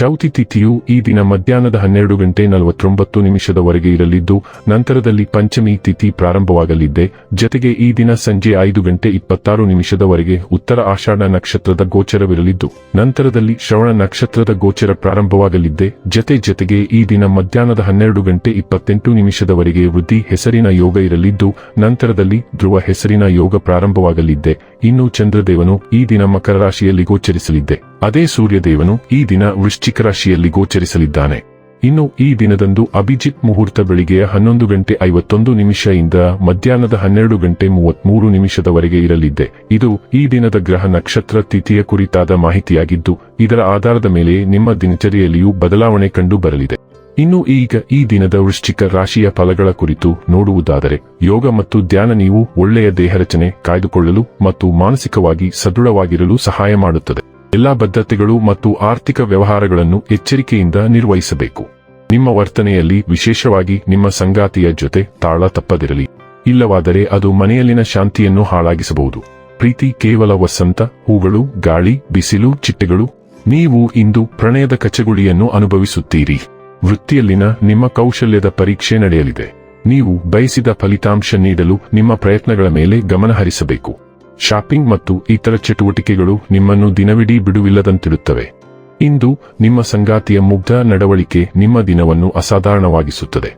ಚೌತಿ ತಿಥಿಯು ಈ ದಿನ ಮಧ್ಯಾಹ್ನದ ಹನ್ನೆರಡು ಗಂಟೆ ನಲವತ್ತೊಂಬತ್ತು ನಿಮಿಷದವರೆಗೆ ಇರಲಿದ್ದು, ನಂತರದಲ್ಲಿ ಪಂಚಮಿ ತಿಥಿ ಪ್ರಾರಂಭವಾಗಲಿದ್ದೆ. ಜತೆಗೆ ಈ ದಿನ ಸಂಜೆ ಐದು ಗಂಟೆ ಇಪ್ಪತ್ತಾರು ನಿಮಿಷದವರೆಗೆ ಉತ್ತರ ಆಷಾಢ ನಕ್ಷತ್ರದ ಗೋಚರವಿರಲಿದ್ದು, ನಂತರದಲ್ಲಿ ಶ್ರವಣ ನಕ್ಷತ್ರದ ಗೋಚರ ಪ್ರಾರಂಭವಾಗಲಿದ್ದೆ. ಜತೆ ಜತೆಗೆ ಈ ದಿನ ಮಧ್ಯಾಹ್ನದ ಹನ್ನೆರಡು ಗಂಟೆ ಇಪ್ಪತ್ತೆಂಟು ನಿಮಿಷದವರೆಗೆ ವೃದ್ಧಿ ಹೆಸರಿನ ಯೋಗ ಇರಲಿದ್ದು, ನಂತರದಲ್ಲಿ ಧ್ರುವ ಹೆಸರಿನ ಯೋಗ ಪ್ರಾರಂಭವಾಗಲಿದ್ದೆ. ಇನ್ನು ಚಂದ್ರದೇವನು ಈ ದಿನ ಮಕರ ರಾಶಿಯಲ್ಲಿ ಗೋಚರಿಸಲಿದ್ದೆ. ಅದೇ ಸೂರ್ಯದೇವನು ಈ ದಿನ ವೃಶ್ಚಿಕ ರಾಶಿಯಲ್ಲಿ ಗೋಚರಿಸಲಿದ್ದಾನೆ. ಇನ್ನು ಈ ದಿನದಂದು ಅಭಿಜಿತ್ ಮುಹೂರ್ತ ಬೆಳಿಗ್ಗೆಯ ಹನ್ನೊಂದು ಗಂಟೆ ಐವತ್ತೊಂದು ನಿಮಿಷದಿಂದ ಮಧ್ಯಾಹ್ನದ ಹನ್ನೆರಡು ಗಂಟೆ ಮೂವತ್ಮೂರು ನಿಮಿಷದವರೆಗೆ ಇರಲಿದ್ದೆ. ಇದು ಈ ದಿನದ ಗ್ರಹ ನಕ್ಷತ್ರ ತಿಥಿಯ ಕುರಿತಾದ ಮಾಹಿತಿಯಾಗಿದ್ದು, ಇದರ ಆಧಾರದ ಮೇಲೆ ನಿಮ್ಮ ದಿನಚರಿಯಲ್ಲಿಯೂ ಬದಲಾವಣೆ ಕಂಡು ಬರಲಿದೆ. ಇನ್ನು ಈಗ ಈ ದಿನದ ವೃಶ್ಚಿಕ ರಾಶಿಯ ಫಲಗಳ ಕುರಿತು ನೋಡುವುದಾದರೆ, ಯೋಗ ಮತ್ತು ಧ್ಯಾನ ನೀವು ಒಳ್ಳೆಯ ದೇಹರಚನೆ ಕಾಯ್ದುಕೊಳ್ಳಲು ಮತ್ತು ಮಾನಸಿಕವಾಗಿ ಸದೃಢವಾಗಿರಲು ಸಹಾಯ ಮಾಡುತ್ತದೆ. ಎಲ್ಲಾ ಬದ್ಧತೆಗಳು ಮತ್ತು ಆರ್ಥಿಕ ವ್ಯವಹಾರಗಳನ್ನು ಎಚ್ಚರಿಕೆಯಿಂದ ನಿರ್ವಹಿಸಬೇಕು. ನಿಮ್ಮ ವರ್ತನೆಯಲ್ಲಿ ವಿಶೇಷವಾಗಿ ನಿಮ್ಮ ಸಂಗಾತಿಯ ಜೊತೆ ತಾಳ ತಪ್ಪದಿರಲಿ. ಇಲ್ಲವಾದರೆ ಅದು ಮನೆಯಲ್ಲಿನ ಶಾಂತಿಯನ್ನು ಹಾಳಾಗಿಸಬಹುದು. ಪ್ರೀತಿ ಕೇವಲ ವಸಂತ, ಹೂಗಳು, ಗಾಳಿ, ಬಿಸಿಲು, ಚಿಟ್ಟೆಗಳು. ನೀವು ಇಂದು ಪ್ರಣಯದ ಕಚಗುಳಿಯನ್ನು ಅನುಭವಿಸುತ್ತೀರಿ. ವೃತ್ತಿಯಲ್ಲಿನ ನಿಮ್ಮ ಕೌಶಲ್ಯದ ಪರೀಕ್ಷೆ ನಡೆಯಲಿದೆ. ನೀವು ಬಯಸಿದ ಫಲಿತಾಂಶ ನೀಡಲು ನಿಮ್ಮ ಪ್ರಯತ್ನಗಳ ಮೇಲೆ ಗಮನ ಹರಿಸಬೇಕು ಶಾಪಿಂಗ್ ಮತ್ತು ಇತರ ಚಟುವಟಿಕೆಗಳು ನಿಮ್ಮನ್ನು ದಿನವಿಡೀ ಬಿಡುವಿಲ್ಲದಂತಿರುತ್ತವೆ. ಇಂದು ನಿಮ್ಮ ಸಂಗಾತಿಯ ಮುಗ್ಧ ನಡವಳಿಕೆ ನಿಮ್ಮ ದಿನವನ್ನು ಅಸಾಧಾರಣವಾಗಿಸುತ್ತದೆ.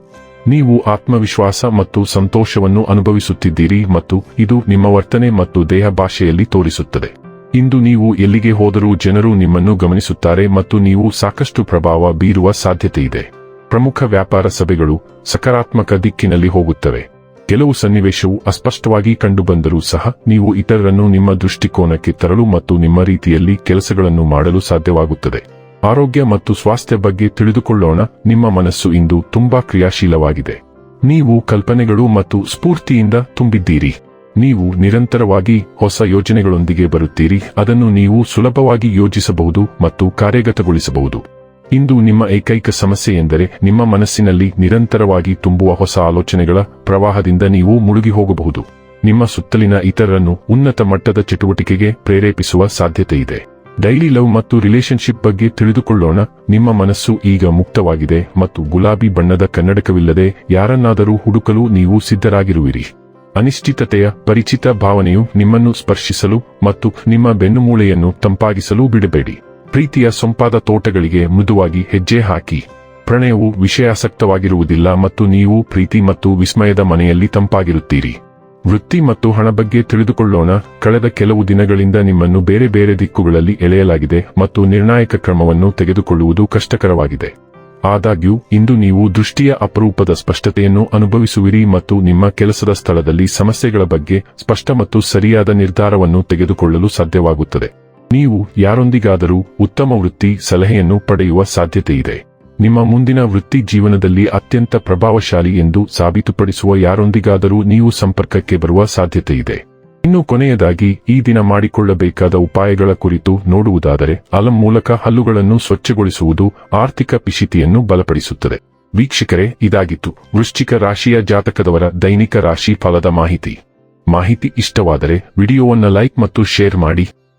ನೀವು ಆತ್ಮವಿಶ್ವಾಸ ಮತ್ತು ಸಂತೋಷವನ್ನು ಅನುಭವಿಸುತ್ತಿದ್ದೀರಿ ಮತ್ತು ಇದು ನಿಮ್ಮ ವರ್ತನೆ ಮತ್ತು ದೇಹ ಭಾಷೆಯಲ್ಲಿ ತೋರಿಸುತ್ತದೆ. ಇಂದು ನೀವು ಎಲ್ಲಿಗೆ ಹೋದರೂ ಜನರು ನಿಮ್ಮನ್ನು ಗಮನಿಸುತ್ತಾರೆ ಮತ್ತು ನೀವು ಸಾಕಷ್ಟು ಪ್ರಭಾವ ಬೀರುವ ಸಾಧ್ಯತೆಯಿದೆ. ಪ್ರಮುಖ ವ್ಯಾಪಾರ ಸಭೆಗಳು ಸಕಾರಾತ್ಮಕ ದಿಕ್ಕಿನಲ್ಲಿ ಹೋಗುತ್ತವೆ. ಕೆಲವು ಸನ್ನಿವೇಶವು ಅಸ್ಪಷ್ಟವಾಗಿ ಕಂಡುಬಂದರೂ ಸಹ ನೀವು ಇತರರನ್ನು ನಿಮ್ಮ ದೃಷ್ಟಿಕೋನಕ್ಕೆ ತರಲು ಮತ್ತು ನಿಮ್ಮ ರೀತಿಯಲ್ಲಿ ಕೆಲಸಗಳನ್ನು ಮಾಡಲು ಸಾಧ್ಯವಾಗುತ್ತದೆ. ಆರೋಗ್ಯ ಮತ್ತು ಸ್ವಾಸ್ಥ್ಯ ಬಗ್ಗೆ ತಿಳಿದುಕೊಳ್ಳೋಣ. ನಿಮ್ಮ ಮನಸ್ಸು ಇಂದು ತುಂಬಾ ಕ್ರಿಯಾಶೀಲವಾಗಿದೆ. ನೀವು ಕಲ್ಪನೆಗಳು ಮತ್ತು ಸ್ಫೂರ್ತಿಯಿಂದ ತುಂಬಿದ್ದೀರಿ. ನೀವು ನಿರಂತರವಾಗಿ ಹೊಸ ಯೋಜನೆಗಳೊಂದಿಗೆ ಬರುತ್ತೀರಿ. ಅದನ್ನು ನೀವು ಸುಲಭವಾಗಿ ಯೋಜಿಸಬಹುದು ಮತ್ತು ಕಾರ್ಯಗತಗೊಳಿಸಬಹುದು. ಇಂದು ನಿಮ್ಮ ಏಕೈಕ ಸಮಸ್ಯೆ ಎಂದರೆ ನಿಮ್ಮ ಮನಸ್ಸಿನಲ್ಲಿ ನಿರಂತರವಾಗಿ ತುಂಬುವ ಹೊಸ ಆಲೋಚನೆಗಳ ಪ್ರವಾಹದಿಂದ ನೀವು ಮುಳುಗಿ ಹೋಗಬಹುದು. ನಿಮ್ಮ ಸುತ್ತಲಿನ ಇತರರನ್ನು ಉನ್ನತ ಮಟ್ಟದ ಚಟುವಟಿಕೆಗೆ ಪ್ರೇರೇಪಿಸುವ ಸಾಧ್ಯತೆಯಿದೆ ಡೈಲಿ ಲವ್ ಮತ್ತು ರಿಲೇಶನ್ಶಿಪ್ ಬಗ್ಗೆ ತಿಳಿದುಕೊಳ್ಳೋಣ. ನಿಮ್ಮ ಮನಸ್ಸು ಈಗ ಮುಕ್ತವಾಗಿದೆ ಮತ್ತು ಗುಲಾಬಿ ಬಣ್ಣದ ಕನ್ನಡಕವಿಲ್ಲದೆ ಯಾರನ್ನಾದರೂ ಹುಡುಕಲು ನೀವು ಸಿದ್ಧರಾಗಿರುವಿರಿ. ಅನಿಶ್ಚಿತತೆಯ ಪರಿಚಿತ ಭಾವನೆಯು ನಿಮ್ಮನ್ನು ಸ್ಪರ್ಶಿಸಲು ಮತ್ತು ನಿಮ್ಮ ಬೆನ್ನುಮೂಳೆಯನ್ನು ತಂಪಾಗಿಸಲು ಬಿಡಬೇಡಿ. ಪ್ರೀತಿಯ ಸೊಂಪಾದ ತೋಟಗಳಿಗೆ ಮೃದುವಾಗಿ ಹೆಜ್ಜೆ ಹಾಕಿ. ಪ್ರಣಯವು ವಿಷಯಾಸಕ್ತವಾಗಿರುವುದಿಲ್ಲ ಮತ್ತು ನೀವು ಪ್ರೀತಿ ಮತ್ತು ವಿಸ್ಮಯದ ಮನೆಯಲ್ಲಿ ತಂಪಾಗಿರುತ್ತೀರಿ. ವೃತ್ತಿ ಮತ್ತು ಹಣ ಬಗ್ಗೆ ತಿಳಿದುಕೊಳ್ಳೋಣ. ಕಳೆದ ಕೆಲವು ದಿನಗಳಿಂದ ನಿಮ್ಮನ್ನು ಬೇರೆ ಬೇರೆ ದಿಕ್ಕುಗಳಲ್ಲಿ ಎಳೆಯಲಾಗಿದೆ ಮತ್ತು ನಿರ್ಣಾಯಕ ಕ್ರಮವನ್ನು ತೆಗೆದುಕೊಳ್ಳುವುದು ಕಷ್ಟಕರವಾಗಿದೆ. ಆದಾಗ್ಯೂ, ಇಂದು ನೀವು ದೃಷ್ಟಿಯ ಅಪರೂಪದ ಸ್ಪಷ್ಟತೆಯನ್ನು ಅನುಭವಿಸುವಿರಿ ಮತ್ತು ನಿಮ್ಮ ಕೆಲಸದ ಸ್ಥಳದಲ್ಲಿ ಸಮಸ್ಯೆಗಳ ಬಗ್ಗೆ ಸ್ಪಷ್ಟ ಮತ್ತು ಸರಿಯಾದ ನಿರ್ಧಾರವನ್ನು ತೆಗೆದುಕೊಳ್ಳಲು ಸಾಧ್ಯವಾಗುತ್ತದೆ. ನೀವು ಯಾರೊಂದಿಗಾದರೂ ಉತ್ತಮ ವೃತ್ತಿ ಸಲಹೆಯನ್ನು ಪಡೆಯುವ ಸಾಧ್ಯತೆಯಿದೆ. ನಿಮ್ಮ ಮುಂದಿನ ವೃತ್ತಿ ಜೀವನದಲ್ಲಿ ಅತ್ಯಂತ ಪ್ರಭಾವಶಾಲಿ ಎಂದು ಸಾಬೀತುಪಡಿಸುವ ಯಾರೊಂದಿಗಾದರೂ ನೀವು ಸಂಪರ್ಕಕ್ಕೆ ಬರುವ ಸಾಧ್ಯತೆಯಿದೆ. ಇನ್ನು ಕೊನೆಯದಾಗಿ, ಈ ದಿನ ಮಾಡಿಕೊಳ್ಳಬೇಕಾದ ಉಪಾಯಗಳ ಕುರಿತು ನೋಡುವುದಾದರೆ, ಅಲಂ ಮೂಲಕ ಹಲ್ಲುಗಳನ್ನು ಸ್ವಚ್ಛಗೊಳಿಸುವುದು ಆರ್ಥಿಕ ಪಿಶಿತಿಯನ್ನು ಬಲಪಡಿಸುತ್ತದೆ. ವೀಕ್ಷಕರೇ, ಇದಾಗಿತ್ತು. ವೃಶ್ಚಿಕ ರಾಶಿಯ ಜಾತಕದವರ ದೈನಿಕ ರಾಶಿ ಫಲದ ಮಾಹಿತಿ. ಮಾಹಿತಿ ಇಷ್ಟವಾದರೆ, ವಿಡಿಯೋವನ್ನು ಲೈಕ್ ಮತ್ತು ಶೇರ್ ಮಾಡಿ.